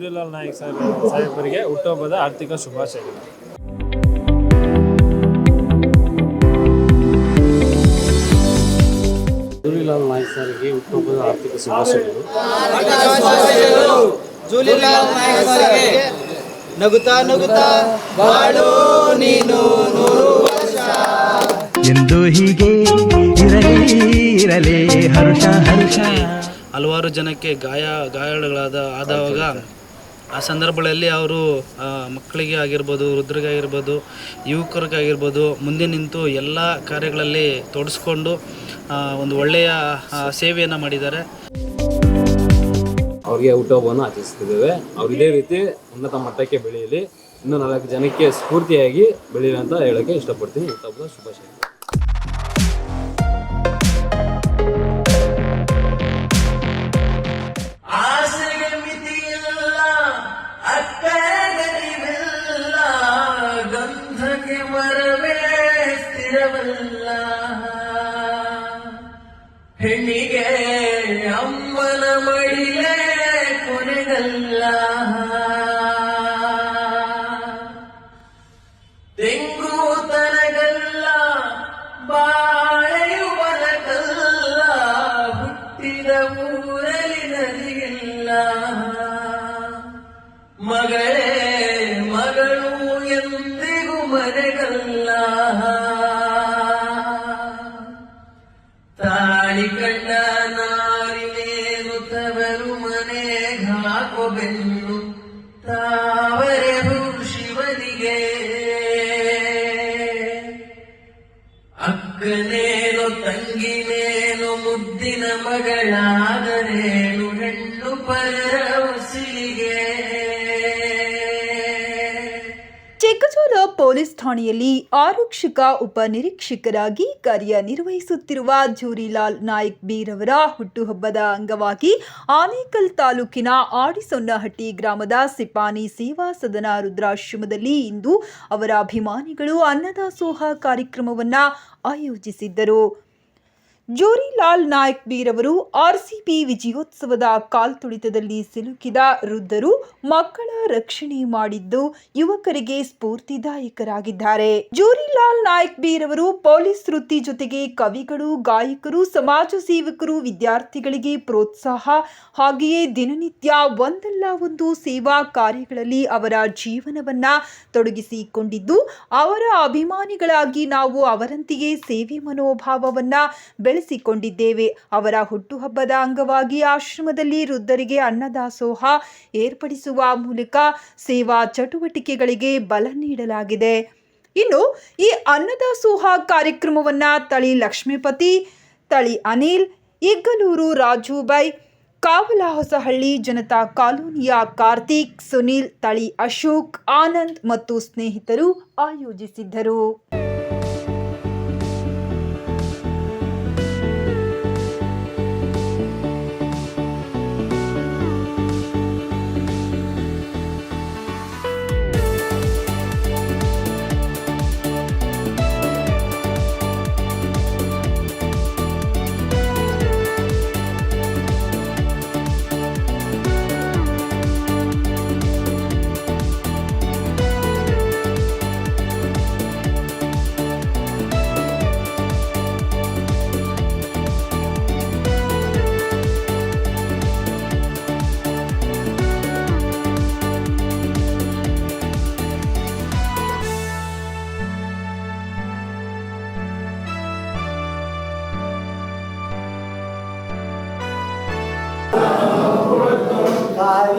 ಜೂರಿಲಾಲ್ Nayak sir ಸಾಹೇಬರಿಗೆ ಹುಟ್ಟುಹಬ್ಬದ ಆರ್ಥಿಕ ಶುಭಾಶಯಗಳು. ಜೂರಿಲಾಲ್ ನಾಯಕ್ ಸಾರಿಗೆ ಹುಟ್ಟುಹಬ್ಬದ ಆರ್ಥಿಕ ಶುಭಾಶಯಗಳು. ಜೂಲಿಲಾಲ್ ನಾಯಕ್ ಸರ್ಗೆ ನಗುತ್ತಾ ನಗುತ್ತಾ ಬಾಳು ನೀನು ನೂರು ವರ್ಷ. ಎಂದು ಹೀಗೆ ಇರಲಿ ಇರಲಿ ಹರುಷ ಹರುಷ. ಹಲವಾರು ಜನಕ್ಕೆ ಗಾಯ ಗಾಯಾಳುಗಳಾದ ಆದವಾಗ ಆ ಸಂದರ್ಭಗಳಲ್ಲಿ ಅವರು ಮಕ್ಕಳಿಗೆ ಆಗಿರ್ಬೋದು, ವೃದ್ಧರಿಗೆ ಆಗಿರ್ಬೋದು, ಯುವಕರಿಗಾಗಿರ್ಬೋದು ಮುಂದೆ ನಿಂತು ಎಲ್ಲ ಕಾರ್ಯಗಳಲ್ಲಿ ತೊಡಸ್ಕೊಂಡು ಒಂದು ಒಳ್ಳೆಯ ಸೇವೆಯನ್ನು ಮಾಡಿದ್ದಾರೆ. ಅವರಿಗೆ ಹುಟ್ಟುಹಬ್ಬವನ್ನು ಆಚರಿಸ್ತಿದ್ದೇವೆ. ಅವ್ರು ಇದೇ ರೀತಿ ಉನ್ನತ ಮಟ್ಟಕ್ಕೆ ಬೆಳೆಯಲಿ. ಇನ್ನೂ ನಾಲ್ಕು ಜನಕ್ಕೆ ಸ್ಫೂರ್ತಿಯಾಗಿ ಬೆಳೆಯಲಿ ಅಂತ ಹೇಳೋಕ್ಕೆ ಇಷ್ಟಪಡ್ತೀನಿ. ಹುಟ್ಟುಹಬ್ಬದ ಶುಭಾಶಯ. ಗಂಧಕ್ಕೆ ಮರವೇ ಸ್ಥಿರವಲ್ಲ. ಹೆಣ್ಣಿಗೆ ಅಮ್ಮನ ಮಡಿಲೇ ಕೊನೆಗಲ್ಲ. ತಾವರೆದು ಶಿವನಿಗೆ ಅಕ್ಕನೇನು ತಂಗಿನೇನು ಮುದ್ದಿನ ಮಗಳಾದರೇನು ಪೊಲೀಸ್ ಠಾಣೆಯಲ್ಲಿ ಆರಕ್ಷಕ ಉಪನಿರೀಕ್ಷಕರಾಗಿ ಕಾರ್ಯನಿರ್ವಹಿಸುತ್ತಿರುವ ಜೂರಿಲಾಲ್ ನಾಯಕ್ ಬೀರವರ ಹುಟ್ಟುಹಬ್ಬದ ಅಂಗವಾಗಿ ಆನೇಕಲ್ ತಾಲೂಕಿನ ಆಡಿಸೊನ್ನಹಟ್ಟಿ ಗ್ರಾಮದ ಸಿಪಾನಿ ಸೇವಾ ಸದನ ರುದ್ರಾಶ್ರಮದಲ್ಲಿ ಇಂದು ಅವರ ಅಭಿಮಾನಿಗಳು ಅನ್ನದಾಸೋಹ ಕಾರ್ಯಕ್ರಮವನ್ನು ಆಯೋಜಿಸಿದ್ದರು. ಜೋರಿಲಾಲ್ ನಾಯಕ್ ಬೀರವರು ಆರ್ಸಿಬಿ ವಿಜಯೋತ್ಸವದ ಕಾಲ್ತುಳಿತದಲ್ಲಿ ಸಿಲುಕಿದ ವೃದ್ಧರು ಮಕ್ಕಳ ರಕ್ಷಣೆ ಮಾಡಿದ್ದು ಯುವಕರಿಗೆ ಸ್ಫೂರ್ತಿದಾಯಕರಾಗಿದ್ದಾರೆ. ಜೋರಿಲಾಲ್ ನಾಯಕ್ ಬೀರವರು ಪೊಲೀಸ್ ವೃತ್ತಿ ಜೊತೆಗೆ ಕವಿಗಳು, ಗಾಯಕರು, ಸಮಾಜ ಸೇವಕರು, ವಿದ್ಯಾರ್ಥಿಗಳಿಗೆ ಪ್ರೋತ್ಸಾಹ ಹಾಗೆಯೇ ದಿನನಿತ್ಯ ಒಂದಲ್ಲ ಒಂದು ಸೇವಾ ಕಾರ್ಯಗಳಲ್ಲಿ ಅವರ ಜೀವನವನ್ನ ತೊಡಗಿಸಿಕೊಂಡಿದ್ದು, ಅವರ ಅಭಿಮಾನಿಗಳಾಗಿ ನಾವು ಅವರಂತೆಯೇ ಸೇವೆ ಮನೋಭಾವವನ್ನ ಬೆಳೆಸಿಕೊಂಡಿದ್ದೇವೆ ಅವರ ಹುಟ್ಟುಹಬ್ಬದ ಅಂಗವಾಗಿ ಆಶ್ರಮದಲ್ಲಿ ವೃದ್ಧರಿಗೆ ಅನ್ನದಾಸೋಹ ಏರ್ಪಡಿಸುವ ಮೂಲಕ ಸೇವಾ ಚಟುವಟಿಕೆಗಳಿಗೆ ಬಲ ನೀಡಲಾಗಿದೆ. ಇನ್ನು ಈ ಅನ್ನದಾಸೋಹ ಕಾರ್ಯಕ್ರಮವನ್ನು ತಳಿ ಲಕ್ಷ್ಮೀಪತಿ, ತಳಿ ಅನಿಲ್, ಇಗ್ಗಲೂರು ರಾಜುಬೈ ಕಾವಲ ಹೊಸಹಳ್ಳಿ ಜನತಾ ಕಾಲೋನಿಯ ಕಾರ್ತಿಕ್, ಸುನೀಲ್, ತಳಿ ಅಶೋಕ್, ಆನಂದ್ ಮತ್ತು ಸ್ನೇಹಿತರು ಆಯೋಜಿಸಿದ್ದರು.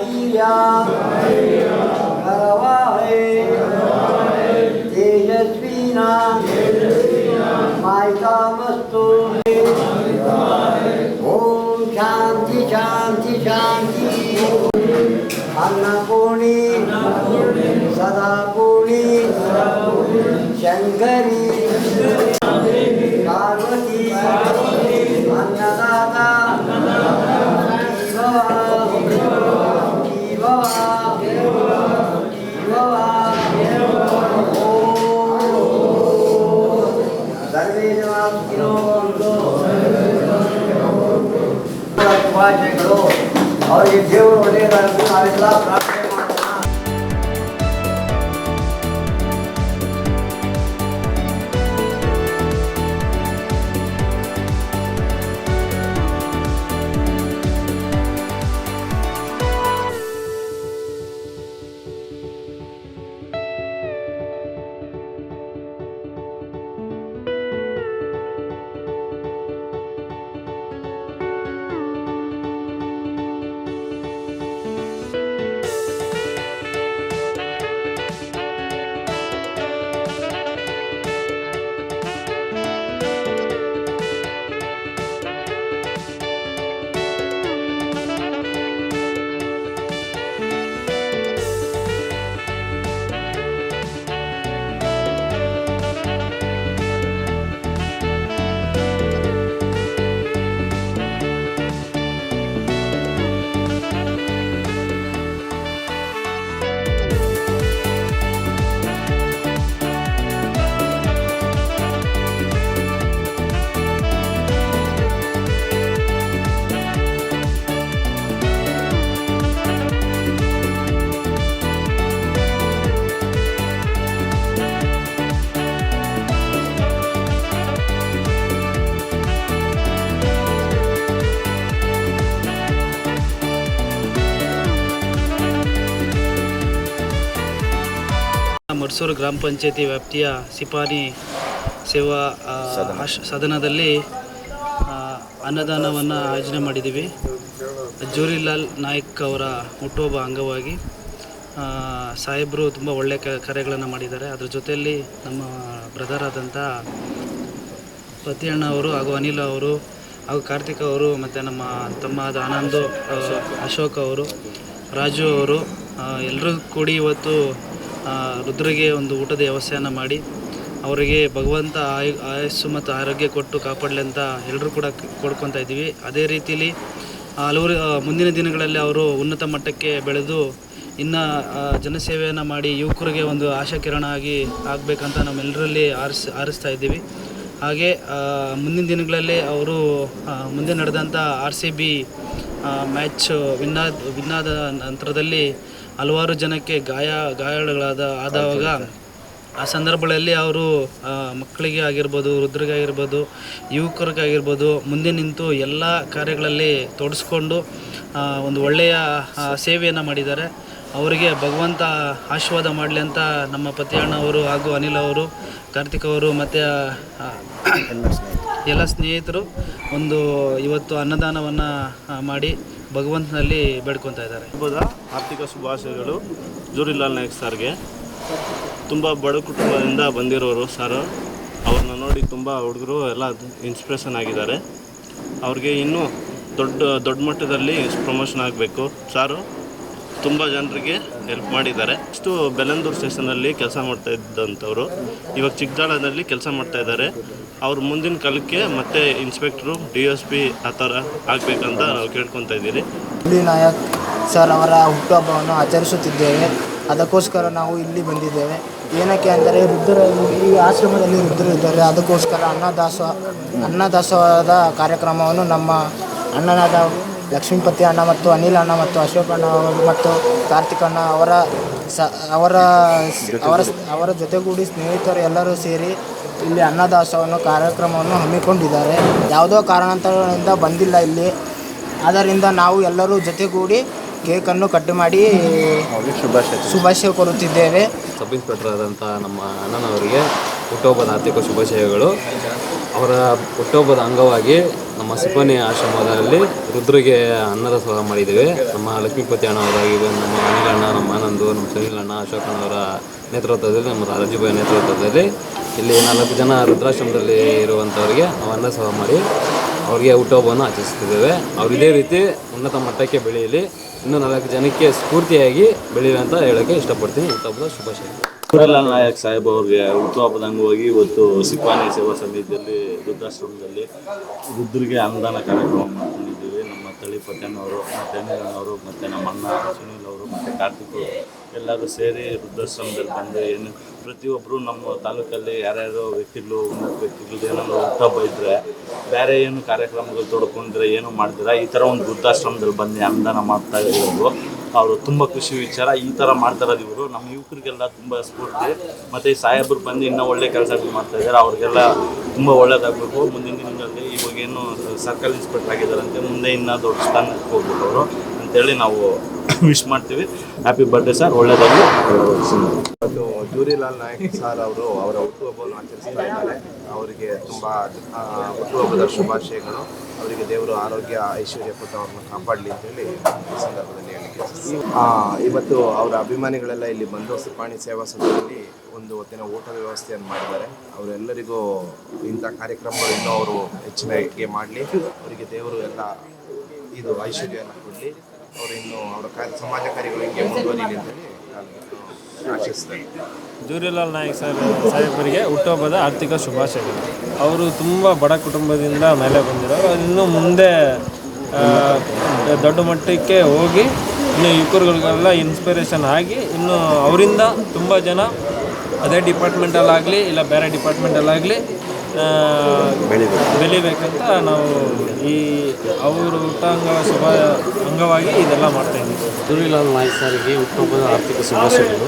Maria, Caravale, Tegna Spina, Maita Bastone, Om Chanti Chanti Chanti, Annapuni, Sadapuni, Shankari, Parvati, ಶುಭಾಶಯಗಳು ಅವರಿಗೆ ದೇವರು ಒಳ್ಳೆಯದಾಗಲಿ ನಾವೆಲ್ಲ ಪ್ರಾರ್ಥನೆ ಮರ್ಸೂರು ಗ್ರಾಮ ಪಂಚಾಯತಿ ವ್ಯಾಪ್ತಿಯ ಸಿಪಾನಿ ಸೇವಾ ಸದನದಲ್ಲಿ ಅನ್ನದಾನವನ್ನು ಆಯೋಜನೆ ಮಾಡಿದ್ದೀವಿ. ಜೂರಿಲಾಲ್ ನಾಯ್ಕ್ ಅವರ ಹುಟ್ಟುಹಬ್ಬ ಅಂಗವಾಗಿ ಸಾಹೇಬರು ತುಂಬ ಒಳ್ಳೆಯ ಕ ಕಾರ್ಯಗಳನ್ನು ಮಾಡಿದ್ದಾರೆ. ಅದರ ಜೊತೆಯಲ್ಲಿ ನಮ್ಮ ಬ್ರದರ್ ಆದಂಥ ಪತಿಯಣ್ಣ ಅವರು ಹಾಗೂ ಅನಿಲ್ ಅವರು ಹಾಗೂ ಕಾರ್ತಿಕ್ ಅವರು ಮತ್ತು ನಮ್ಮ ತಮ್ಮ ಆದ ಆನಂದು ಅಶೋಕ್ ಅವರು ರಾಜು ಅವರು ಎಲ್ಲರೂ ಕೂಡಿ ಇವತ್ತು ರುದ್ರಿಗೆ ಒಂದು ಊಟದ ವ್ಯವಸ್ಥೆಯನ್ನು ಮಾಡಿ, ಅವರಿಗೆ ಭಗವಂತ ಆಯು, ಆಯಸ್ಸು ಮತ್ತು ಆರೋಗ್ಯ ಕೊಟ್ಟು ಕಾಪಾಡಲಿ ಅಂತ ಎಲ್ಲರೂ ಕೂಡ ಕೊಡ್ಕೊತಾ ಇದ್ದೀವಿ. ಅದೇ ರೀತಿಯಲ್ಲಿ ಹಲವರು ಮುಂದಿನ ದಿನಗಳಲ್ಲಿ ಅವರು ಉನ್ನತ ಮಟ್ಟಕ್ಕೆ ಬೆಳೆದು, ಇನ್ನು ಜನಸೇವೆಯನ್ನು ಮಾಡಿ ಯುವಕರಿಗೆ ಒಂದು ಆಶಾಕಿರಣ ಆಗಿ ಆಗಬೇಕಂತ ನಮ್ಮೆಲ್ಲರಲ್ಲಿ ಆರಿಸ್, ಆರಿಸ್ತಾ ಇದ್ದೀವಿ. ಹಾಗೆ ಮುಂದಿನ ದಿನಗಳಲ್ಲಿ ಅವರು ಮುಂದೆ ನಡೆದಂಥ ಆರ್ ಸಿ ಬಿ ಮ್ಯಾಚ್ ವಿನ್ನಾದ ವಿನ್ನಾದ ನಂತರದಲ್ಲಿ ಹಲವಾರು ಜನಕ್ಕೆ ಗಾಯ ಗಾಯಗಳಾದ ಆದವಾಗ ಆ ಸಂದರ್ಭಗಳಲ್ಲಿ ಅವರು ಮಕ್ಕಳಿಗೆ ಆಗಿರ್ಬೋದು ವೃದ್ಧರಿಗೆ ಆಗಿರ್ಬೋದು ಯುವಕರಿಗಾಗಿರ್ಬೋದು ಮುಂದೆ ನಿಂತು ಎಲ್ಲ ಕಾರ್ಯಗಳಲ್ಲಿ ತೊಡಸ್ಕೊಂಡು ಒಂದು ಒಳ್ಳೆಯ ಸೇವೆಯನ್ನು ಮಾಡಿದ್ದಾರೆ. ಅವರಿಗೆ ಭಗವಂತ ಆಶೀರ್ವಾದ ಮಾಡಲಿ ಅಂತ ನಮ್ಮ ಪತಿಯಣ್ಣ ಅವರು ಹಾಗೂ ಅನಿಲ್ ಅವರು ಕಾರ್ತಿಕ್ ಅವರು ಮತ್ತು ಎಲ್ಲ ಸ್ನೇಹಿತರು. ಒಂದು ಇವತ್ತು ಅನ್ನದಾನವನ್ನು ಮಾಡಿ ಭಗವಂತನಲ್ಲಿ ಬೇಡ್ಕೊತಾ ಇದ್ದಾರೆ. ಹಬ್ಬದ ಆರ್ಥಿಕ ಶುಭಾಶಯಗಳು. ಜೂರಿಲಾಲ್ ನಾಯಕ್ ಸರ್ಗೆ. ತುಂಬ ಬಡ ಕುಟುಂಬದಿಂದ ಬಂದಿರೋರು ಸರ್. ಅವ್ರನ್ನ ನೋಡಿ ತುಂಬ ಹುಡುಗರು ಎಲ್ಲ ಇನ್ಸ್ಪಿರೇಷನ್ ಆಗಿದ್ದಾರೆ. ಅವ್ರಿಗೆ ಇನ್ನೂ ದೊಡ್ಡ ದೊಡ್ಡ ಮಟ್ಟದಲ್ಲಿ ಪ್ರಮೋಷನ್ ಆಗಬೇಕು. ಸಾರು, ತುಂಬ ಜನರಿಗೆ ಹೆಲ್ಪ್ ಮಾಡಿದ್ದಾರೆ. ಇಷ್ಟು ಬೆಲಂದೂರು ಸ್ಟೇಷನಲ್ಲಿ ಕೆಲಸ ಮಾಡ್ತಾ ಇದ್ದಂಥವ್ರು. ಇವಾಗ ಚಿಕ್ಕದಾಳದಲ್ಲಿ ಕೆಲಸ ಮಾಡ್ತಾ ಇದ್ದಾರೆ. ಅವ್ರ ಮುಂದಿನ ಕಾಲಕ್ಕೆ ಮತ್ತೆ ಇನ್ಸ್ಪೆಕ್ಟ್ರು ಡಿ ಎಸ್ ಪಿ ಆ ಥರ ಆಗಬೇಕಂತ ನಾವು ಕೇಳ್ಕೊತಾ ಇದ್ದೀರಿ. ಹುಲಿ ನಾಯಕ್ ಸರ್ ಅವರ ಹುಟ್ಟುಹಬ್ಬವನ್ನು ಆಚರಿಸುತ್ತಿದ್ದೇವೆ. ಅದಕ್ಕೋಸ್ಕರ ನಾವು ಇಲ್ಲಿ ಬಂದಿದ್ದೇವೆ. ಏನಕ್ಕೆ ಅಂದರೆ ವೃದ್ಧರು ಈ ಆಶ್ರಮದಲ್ಲಿ ವೃದ್ಧರು ಇದ್ದಾರೆ. ಅದಕ್ಕೋಸ್ಕರ ಅನ್ನದಾಸೋಹ ಅನ್ನದಾಸೋಹದ ಕಾರ್ಯಕ್ರಮವನ್ನು ನಮ್ಮ ಅಣ್ಣನಾದ ಲಕ್ಷ್ಮೀಪತಿ ಅಣ್ಣ ಮತ್ತು ಅನಿಲ್ ಅಣ್ಣ ಮತ್ತು ಅಶೋಕ್ ಅಣ್ಣ ಮತ್ತು ಕಾರ್ತಿಕ್ ಅಣ್ಣ ಅವರ ಸ ಅವರ ಅವರ ಅವರ ಜೊತೆಗೂಡಿ ಸ್ನೇಹಿತರು ಎಲ್ಲರೂ ಸೇರಿ ಇಲ್ಲಿ ಅನ್ನದಾಸವನ್ನು ಕಾರ್ಯಕ್ರಮವನ್ನು ಹಮ್ಮಿಕೊಂಡಿದ್ದಾರೆ. ಯಾವುದೋ ಕಾರಣಾಂತರಗಳಿಂದ ಬಂದಿಲ್ಲ ಇಲ್ಲಿ. ಆದ್ದರಿಂದ ನಾವು ಎಲ್ಲರೂ ಜೊತೆಗೂಡಿ ಕೇಕನ್ನು ಕಟ್ ಮಾಡಿ ಶುಭಾಶಯ ಕೋರುತ್ತಿದ್ದೇವೆ. ಸಬ್ ಇನ್ಸ್ಪೆಕ್ಟರ್ ಆದಂಥ ನಮ್ಮ ಅಣ್ಣನವರಿಗೆ ಹುಟ್ಟುಹಬ್ಬದ ಆರ್ಥಿಕ ಶುಭಾಶಯಗಳು. ಅವರ ಹುಟ್ಟುಹಬ್ಬದ ಅಂಗವಾಗಿ ನಮ್ಮ ಸಿಬ್ಬನಿ ಆಶ್ರಮದಲ್ಲಿ ರುದ್ರಿಗೆ ಅನ್ನದ ಸಹ ಮಾಡಿದ್ದೇವೆ. ನಮ್ಮ ಲಕ್ಷ್ಮೀಪತಿ ಅಣ್ಣವರಾಗಿ ನಮ್ಮ ಅನಿಲಣ್ಣ, ನಮ್ಮ ಆನಂದು, ನಮ್ಮ ಸುನೀಲಣ್ಣ, ಅಶೋಕನವರ ನೇತೃತ್ವದಲ್ಲಿ, ನಮ್ಮ ರಾಜುಭಾಯಿ ನೇತೃತ್ವದಲ್ಲಿ ಇಲ್ಲಿ ನಾಲ್ಕು ಜನ ರುದ್ರಾಶ್ರಮದಲ್ಲಿ ಇರುವಂಥವ್ರಿಗೆ ನಾವು ಅನ್ನ ಸಹ ಮಾಡಿ ಅವರಿಗೆ ಹುಟ್ಟುಹಬ್ಬವನ್ನು ಆಚರಿಸ್ತಿದ್ದೇವೆ ಅವ್ರು ಇದೇ ರೀತಿ ಉನ್ನತ ಮಟ್ಟಕ್ಕೆ ಬೆಳೆಯಲಿ. ಇನ್ನೂ ನಾಲ್ಕು ಜನಕ್ಕೆ ಸ್ಫೂರ್ತಿಯಾಗಿ ಬೆಳೀಲಿ ಅಂತ ಹೇಳೋಕ್ಕೆ ಇಷ್ಟಪಡ್ತೀನಿ. ಹುಟ್ಟುಹಬ್ಬದ ಶುಭಾಶಯ. ಸೂರ್ಯಲಾಲ್ ನಾಯಕ್ ಸಾಹೇಬ್ ಅವ್ರಿಗೆ ಹುಟ್ಟುಹಬ್ಬದ ಅಂಗವಾಗಿ ಇವತ್ತು ಸಿಪಾನಿ ಸೇವಾ ಸಮಿತಿಯಲ್ಲಿ ವೃದ್ಧಾಶ್ರಮದಲ್ಲಿ ವೃದ್ಧರಿಗೆ ಅನುದಾನ ಕಾರ್ಯಕ್ರಮ ಮಾಡ್ಕೊಂಡಿದ್ದೀವಿ. ನಮ್ಮ ತಳಿ ತಳಿಪತನವರು ಮತ್ತು ಅಣ್ಣನವರು ಮತ್ತು ನಮ್ಮ ಅಣ್ಣ ಸುನೀಲ್ ಅವರು, ಮತ್ತು ಕಾರ್ತಿಕ್ ಎಲ್ಲರೂ ಸೇರಿ ವೃದ್ಧಾಶ್ರಮದಲ್ಲಿ ಬಂದು ಏನು ಪ್ರತಿಯೊಬ್ಬರು ನಮ್ಮ ತಾಲೂಕಲ್ಲಿ ಯಾರ್ಯಾರು ವ್ಯಕ್ತಿಗಳು ಉನ್ನತ ವ್ಯಕ್ತಿಗಳು, ಏನಾದ್ರು ಹುಟ್ಟುಹಬ್ಬ ಇದ್ದರೆ ಬೇರೆ ಏನು ಕಾರ್ಯಕ್ರಮಗಳು ತೊಡ್ಕೊಂಡ್ರೆ ಏನು ಮಾಡ್ತೀರಾ? ಈ ಥರ ಒಂದು ವೃದ್ಧಾಶ್ರಮದಲ್ಲಿ ಬಂದು ಅನುದಾನ ಮಾಡ್ತಾ ಇರೋದು. ಅವರು ತುಂಬ ಖುಷಿ ವಿಚಾರ. ಈ ಥರ ಮಾಡ್ತಾ ಇರೋದು ಇವರು. ನಮ್ಮ ಯುವಕರಿಗೆಲ್ಲ ತುಂಬ ಸ್ಫೂರ್ತಿ. ಮತ್ತು ಸಾಹೇಬರು ಬಂದು ಇನ್ನೂ ಒಳ್ಳೆ ಕೆಲಸಗಳು ಮಾಡ್ತಾ ಇದ್ದಾರೆ. ಅವ್ರಿಗೆಲ್ಲ ತುಂಬ ಒಳ್ಳೇದಾಗಬೇಕು. ಮುಂದಿನ ದಿನಗಳಲ್ಲಿ ಇವಾಗೇನು ಸರ್ಕಲ್ ಇನ್ಸ್ಪೆಕ್ಟರ್ ಆಗಿದ್ದಾರಂತೆ ಮುಂದೆ ಇನ್ನೂ ದೊಡ್ಡ ಸ್ಥಾನಕ್ಕೆ ಹೋಗ್ಬೇಕು ಅವರು ಅಂತೇಳಿ ನಾವು ವಿಶ್ ಮಾಡ್ತೀವಿ. ಹ್ಯಾಪಿ ಬರ್ಡೇ ಸರ್ ಒಳ್ಳೇದಾಗಲಿ. ಮತ್ತು ಜೂರಿಲಾಲ್ ನಾಯಕ್ ಸರ್ ಅವರು ಅವರ ಹುಟ್ಟುಹಬ್ಬವನ್ನು ಆಚರಿಸ್ತಾ ಇದ್ದಾರೆ. ಅವರಿಗೆ ತುಂಬ ಹುಟ್ಟುಹಬ್ಬದ ಶುಭಾಶಯಗಳು. ಅವರಿಗೆ ದೇವರು ಆರೋಗ್ಯ, ಐಶ್ವರ್ಯ ಕೊಟ್ಟು ಅವ್ರನ್ನ ಕಾಪಾಡಲಿ ಅಂತೇಳಿ ಈ ಸಂದರ್ಭದಲ್ಲಿ ಹೇಳಲಿಕ್ಕೆ ಇವತ್ತು ಅವರ ಅಭಿಮಾನಿಗಳೆಲ್ಲ ಇಲ್ಲಿ ಬಂದು ಸಿಪಾಣಿ ಸೇವಾ ಸಂಘದಲ್ಲಿ ಒಂದು ಹೊತ್ತಿನ ಊಟದ ವ್ಯವಸ್ಥೆಯನ್ನು ಮಾಡಿದ್ದಾರೆ. ಅವರೆಲ್ಲರಿಗೂ ಇಂಥ ಕಾರ್ಯಕ್ರಮಗಳಿಂದ ಇನ್ನೂ ಅವರು ಹೆಚ್ಚಿನ ಮಾಡಲಿ. ಅವರಿಗೆ ದೇವರು ಎಲ್ಲ ಇದು ಐಶ್ವರ್ಯವನ್ನು ಕೊಡಲಿ. ಅವರು ಇನ್ನು ಅವರ ಸಮಾಜ ಕಾರ್ಯಗಳು ಹಿಂಗೆ ನಾನು ಜೂರಿಲಾಲ್ ನಾಯಕ್ ಸರ್, ಸಾಹೇಬರಿಗೆ ಹುಟ್ಟುಹಬ್ಬದ ಆರ್ಥಿಕ ಶುಭಾಶಯಗಳು. ಅವರು ತುಂಬ ಬಡ ಕುಟುಂಬದಿಂದ ಮೇಲೆ ಬಂದಿರೋರು. ಇನ್ನು ಮುಂದೆ ದೊಡ್ಡ ಮಟ್ಟಕ್ಕೆ ಹೋಗಿ ಇನ್ನು ಯುವಕರುಗಳಿಗೆಲ್ಲ ಇನ್ಸ್ಪಿರೇಷನ್ ಆಗಿ ಇನ್ನು ಅವರಿಂದ ತುಂಬ ಜನ ಅದೇ ಡಿಪಾರ್ಟ್ಮೆಂಟಲ್ಲಾಗಲಿ ಇಲ್ಲ ಬೇರೆ ಡಿಪಾರ್ಟ್ಮೆಂಟಲ್ಲಾಗಲಿ ಬೆಳಿಬೇಕಂತ ನಾವು ಈ ಅವರು ಹುಟ್ಟಾಂಗ ಶುಭ ಅಂಗವಾಗಿ ಇದೆಲ್ಲ ಮಾಡ್ತಾಯಿದ್ದೀವಿ ಜೂರಿಲಾಲ್ ನಾಯ್ಕ್ ಸರ್ಗೆ ಹುಟ್ಟುಹಬ್ಬದ ಆರ್ಥಿಕ ಶುಭಾಶಯಗಳು.